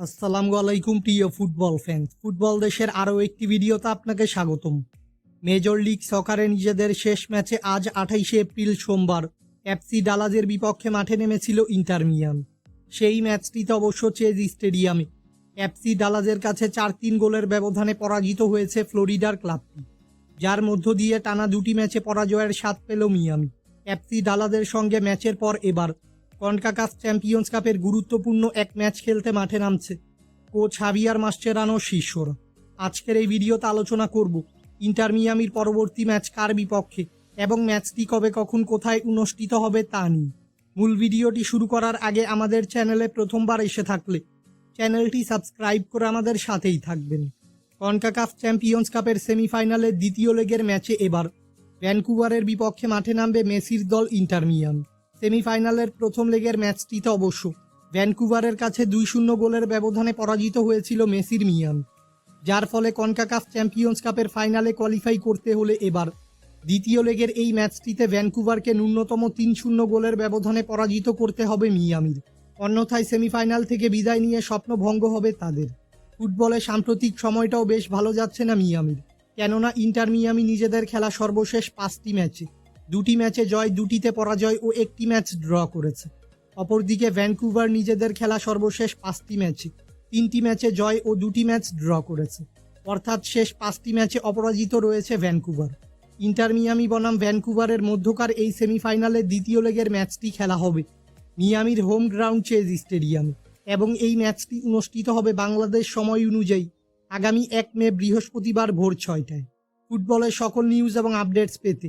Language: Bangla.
আসসালামু আলাইকুম, প্রিয় ফুটবল ফ্যান ফুটবল দেশের আরও একটি ভিডিওতে আপনাকে স্বাগতম। মেজর লিগ সকারে নিজেদের শেষ ম্যাচে আজ আঠাইশে এপ্রিল সোমবার এফসি ডালাজের বিপক্ষে মাঠে নেমেছিল ইন্টার মিয়ান। সেই ম্যাচটিতে অবশ্য চেজ স্টেডিয়ামে এফসি ডালাজের কাছে চার তিন গোলের ব্যবধানে পরাজিত হয়েছে ফ্লোরিডার ক্লাবটি যার মধ্য দিয়ে টানা দুটি ম্যাচে পরাজয়ের স্বাদ পেল মিয়ামি এফসি ডালাজের সঙ্গে ম্যাচের পর এবার কনকাকাফ চ্যাম্পিয়ন্স কাপের গুরুত্বপূর্ণ এক ম্যাচ খেলতে মাঠে নামছে কোচ হাবিয়ার মাস্টেরানো শিষ্যরা আজকের এই ভিডিওতে আলোচনা করব ইন্টার মিয়ামির পরবর্তী ম্যাচ কার বিপক্ষে এবং ম্যাচটি কবে কখন কোথায় অনুষ্ঠিত হবে তা নিয়ে। মূল ভিডিওটি শুরু করার আগে আমাদের চ্যানেলে প্রথমবার এসে থাকলে চ্যানেলটি সাবস্ক্রাইব করে আমাদের সাথেই থাকবেন। কনকাকাফ চ্যাম্পিয়ন্স কাপের সেমিফাইনালের দ্বিতীয় লেগের ম্যাচে এবার ভ্যানকুভারের বিপক্ষে মাঠে নামবে মেসির দল ইন্টার মিয়াম। সেমিফাইনালের প্রথম লেগের ম্যাচটিতে অবশ্য। ভ্যানকুভারের কাছে দুই শূন্য গোলের ব্যবধানে পরাজিত হয়েছিল মেসির মিয়ান, যার ফলে কনকাকাফ চ্যাম্পিয়ন্স কাপের ফাইনালে কোয়ালিফাই করতে হলে এবার। দ্বিতীয় লেগের এই ম্যাচটিতে ভ্যানকুভারকে ন্যূনতম তিন শূন্য গোলের ব্যবধানে পরাজিত করতে হবে মিয়ামির। অন্যথায় সেমিফাইনাল থেকে বিদায় নিয়ে স্বপ্ন ভঙ্গ হবে তাদের। ফুটবলে সাম্প্রতিক সময়টাও বেশ ভালো যাচ্ছে না মিয়ামির, কেননা ইন্টার মিয়ামি নিজেদের খেলা সর্বশেষ পাঁচটি ম্যাচে। দুটি ম্যাচে জয়, দুটিতে পরাজয় ও একটি ম্যাচ ড্র করেছে। অপরদিকে ভ্যানকুভার নিজেদের খেলা সর্বশেষ পাঁচটি ম্যাচে, তিনটি ম্যাচে জয় ও দুটি ম্যাচ ড্র করেছে। অর্থাৎ শেষ পাঁচটি ম্যাচে অপরাজিত রয়েছে ভ্যানকুভার। ইন্টার মিয়ামি বনাম ভ্যানকুভারের মধ্যকার এই সেমিফাইনালে দ্বিতীয় লেগের ম্যাচটি খেলা হবে মিয়ামির হোম গ্রাউন্ড চেজ স্টেডিয়ামে এবং এই ম্যাচটি অনুষ্ঠিত হবে বাংলাদেশ সময় অনুযায়ী আগামী এক মে বৃহস্পতিবার ভোর ছয়টায়। ফুটবলের সকল নিউজ এবং আপডেটস পেতে